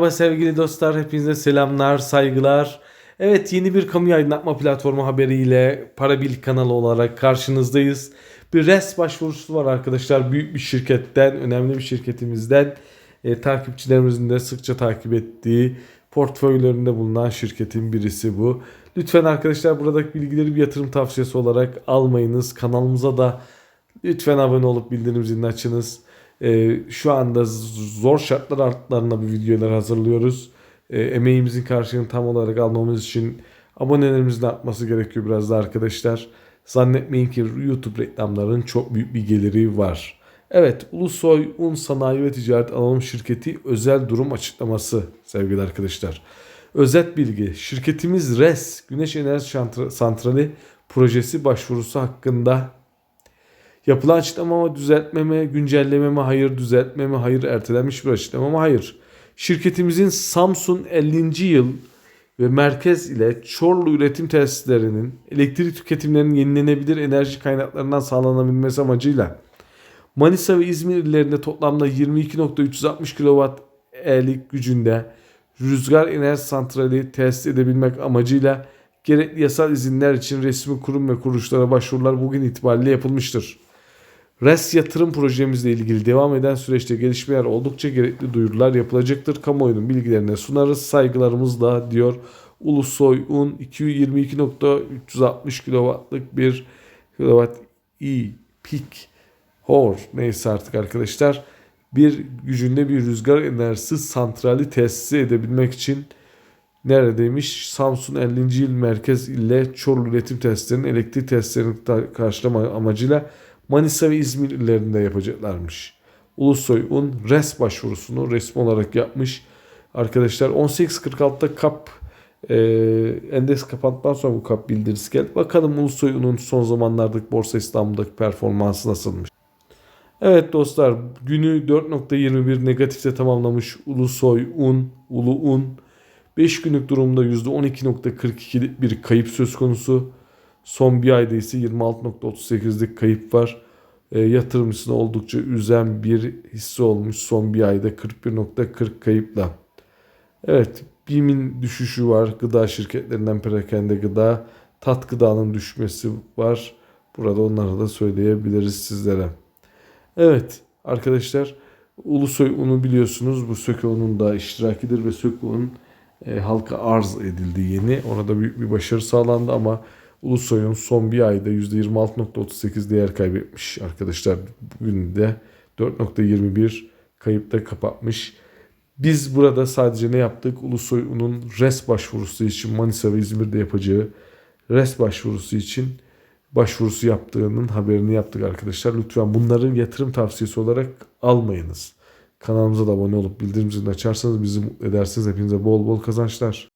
Merhaba sevgili dostlar, hepinize selamlar, saygılar. Evet yeni bir kamu aydınlatma platformu haberiyle Parabil kanalı olarak karşınızdayız. Bir res başvurusu var arkadaşlar. Büyük bir şirketten, önemli bir şirketimizden e, takipçilerimizin de sıkça takip ettiği portföylerinde bulunan şirketin birisi bu. Lütfen arkadaşlar buradaki bilgileri bir yatırım tavsiyesi olarak almayınız. Kanalımıza da lütfen abone olup bildirim zilini açınız. Ee, şu anda zor şartlar altlarında bu videolar hazırlıyoruz. Ee, emeğimizin karşılığını tam olarak almamız için abonelerimizin artması gerekiyor biraz da arkadaşlar. Zannetmeyin ki YouTube reklamlarının çok büyük bir geliri var. Evet, Ulusoy Un Sanayi ve Ticaret Anonim Şirketi özel durum açıklaması sevgili arkadaşlar. Özet bilgi, şirketimiz RES Güneş Enerji Santrali projesi başvurusu hakkında Yapılan açıklamama düzeltmeme, güncellememe hayır, düzeltmeme hayır, ertelenmiş bir açıklamama hayır. Şirketimizin Samsun 50. yıl ve merkez ile Çorlu üretim tesislerinin elektrik tüketimlerinin yenilenebilir enerji kaynaklarından sağlanabilmesi amacıyla Manisa ve İzmir illerinde toplamda 22.360 kW e'lik gücünde rüzgar enerji santrali tesis edebilmek amacıyla gerekli yasal izinler için resmi kurum ve kuruluşlara başvurular bugün itibariyle yapılmıştır. RES yatırım projemizle ilgili devam eden süreçte gelişmeler oldukça gerekli duyurular yapılacaktır. Kamuoyunun bilgilerine sunarız. Saygılarımızla diyor Ulusoy Un 222.360 kW'lık bir kW i peak hor neyse artık arkadaşlar bir gücünde bir rüzgar enerjisi santrali tesis edebilmek için neredeymiş? Samsun 50. yıl merkez ile Çorlu üretim testlerinin elektrik testlerini ta- karşılama amacıyla Manisa ve İzmir illerinde yapacaklarmış. Ulusoy Un res başvurusunu resmi olarak yapmış. Arkadaşlar 18.46'da kap e, endeks kapandıktan sonra bu kap bildirisi geldi. Bakalım Ulusoy Un'un son zamanlardaki Borsa İstanbul'daki performansı nasılmış? Evet dostlar günü 4.21 negatifte tamamlamış Ulusoy Un, Ulu Un. 5 günlük durumda %12.42'lik bir kayıp söz konusu. Son bir ayda ise 26.38'lik kayıp var. E, yatırımcısını oldukça üzen bir hisse olmuş son bir ayda 41.40 kayıpla. Evet BİM'in düşüşü var. Gıda şirketlerinden perakende gıda. Tat gıdanın düşmesi var. Burada onları da söyleyebiliriz sizlere. Evet arkadaşlar Ulusoy Unu biliyorsunuz bu Sökeo'nun da iştirakidir ve Sökeo'nun e, halka arz edildi yeni. Ona da büyük bir başarı sağlandı ama Ulusoy'un son bir ayda %26.38 değer kaybetmiş arkadaşlar. Bugün de 4.21 kayıpta kapatmış. Biz burada sadece ne yaptık? Ulusoy Un'un res başvurusu için Manisa ve İzmir'de yapacağı res başvurusu için başvurusu yaptığının haberini yaptık arkadaşlar. Lütfen bunları yatırım tavsiyesi olarak almayınız. Kanalımıza da abone olup bildirim zilini açarsanız bizi mutlu edersiniz. Hepinize bol bol kazançlar.